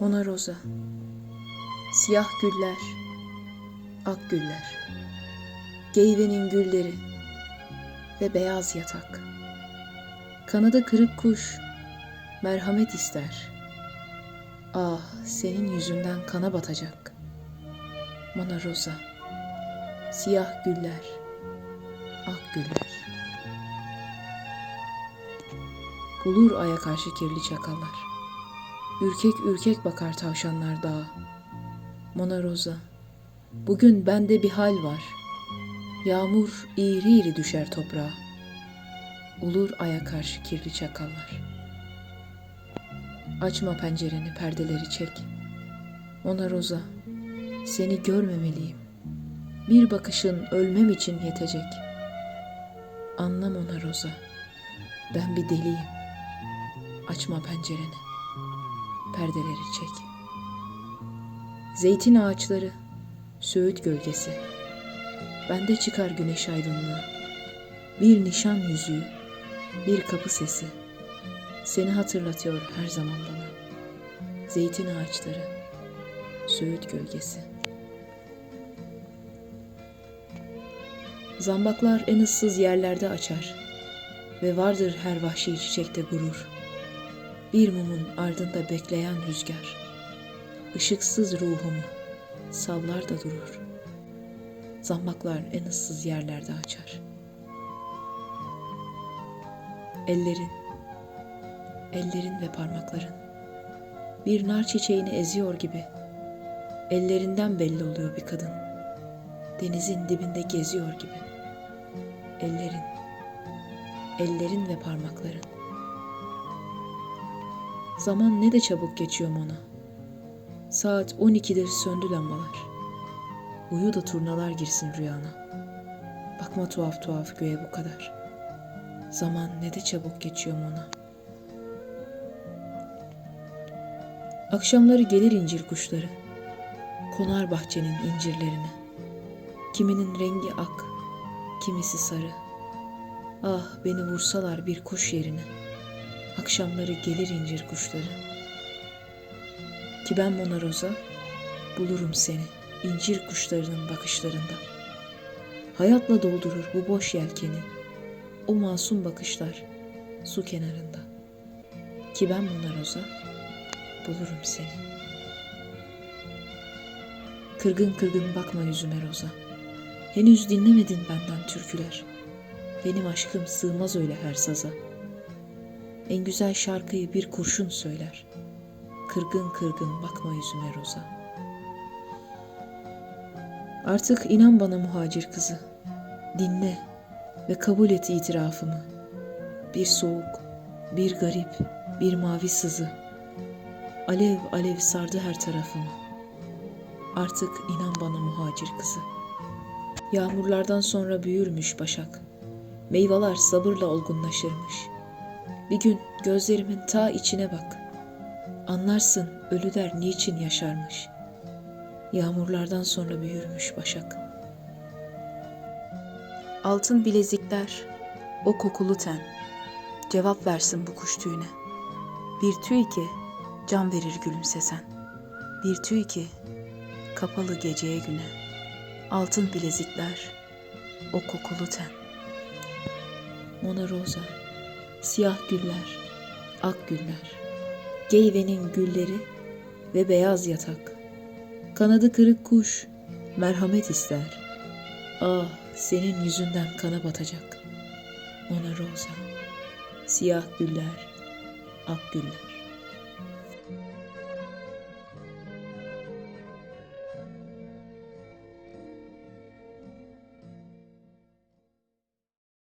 Mona Rosa Siyah güller Ak güller. Geyvenin gülleri Ve beyaz yatak. Kanadı kırık kuş Merhamet ister. Ah senin yüzünden kana batacak. Mona Rosa Siyah güller Ak güller. Bulur aya karşı kirli çakallar Ürkek ürkek bakar tavşanlar dağa. Mona Rosa, bugün bende bir hal var. Yağmur iğri iğri düşer toprağa. Ulur aya karşı kirli çakallar. Açma pencereni, perdeleri çek. Mona Rosa, seni görmemeliyim. Bir bakışın ölmem için yetecek. Anla Mona Rosa, ben bir deliyim. Açma pencereni perdeleri çek. Zeytin ağaçları, söğüt gölgesi. Bende çıkar güneş aydınlığı. Bir nişan yüzüğü, bir kapı sesi. Seni hatırlatıyor her zaman bana. Zeytin ağaçları, söğüt gölgesi. Zambaklar en ıssız yerlerde açar ve vardır her vahşi çiçekte gurur.'' Bir mumun ardında bekleyen rüzgar, ışıksız ruhumu sallar da durur. Zambaklar en ıssız yerlerde açar. Ellerin, ellerin ve parmakların bir nar çiçeğini eziyor gibi ellerinden belli oluyor bir kadın. Denizin dibinde geziyor gibi. Ellerin, ellerin ve parmakların Zaman ne de çabuk geçiyor Mona. Saat 12'dir söndü lambalar. Uyu da turnalar girsin rüyana. Bakma tuhaf tuhaf göğe bu kadar. Zaman ne de çabuk geçiyor Mona. Akşamları gelir incir kuşları. Konar bahçenin incirlerine. Kiminin rengi ak, kimisi sarı. Ah beni vursalar bir kuş yerine.'' Akşamları gelir incir kuşları. Ki ben Mona Rosa bulurum seni incir kuşlarının bakışlarında. Hayatla doldurur bu boş yelkeni. O masum bakışlar su kenarında. Ki ben Mona Rosa bulurum seni. Kırgın kırgın bakma yüzüme Rosa. Henüz dinlemedin benden türküler. Benim aşkım sığmaz öyle her saza.'' En güzel şarkıyı bir kurşun söyler. Kırgın kırgın bakma yüzüme Roza. Artık inan bana muhacir kızı. Dinle ve kabul et itirafımı. Bir soğuk, bir garip, bir mavi sızı. Alev alev sardı her tarafımı. Artık inan bana muhacir kızı. Yağmurlardan sonra büyürmüş başak. Meyveler sabırla olgunlaşırmış.'' Bir gün gözlerimin ta içine bak. Anlarsın ölüler niçin yaşarmış. Yağmurlardan sonra büyürmüş başak. Altın bilezikler, o kokulu ten. Cevap versin bu kuş tüyüne. Bir tüy ki can verir gülümsesen. Bir tüy ki kapalı geceye güne. Altın bilezikler, o kokulu ten. Mona Rosa siyah güller, ak güller, geyvenin gülleri ve beyaz yatak. Kanadı kırık kuş merhamet ister. Ah senin yüzünden kana batacak. Mona Rosa, siyah güller, ak güller.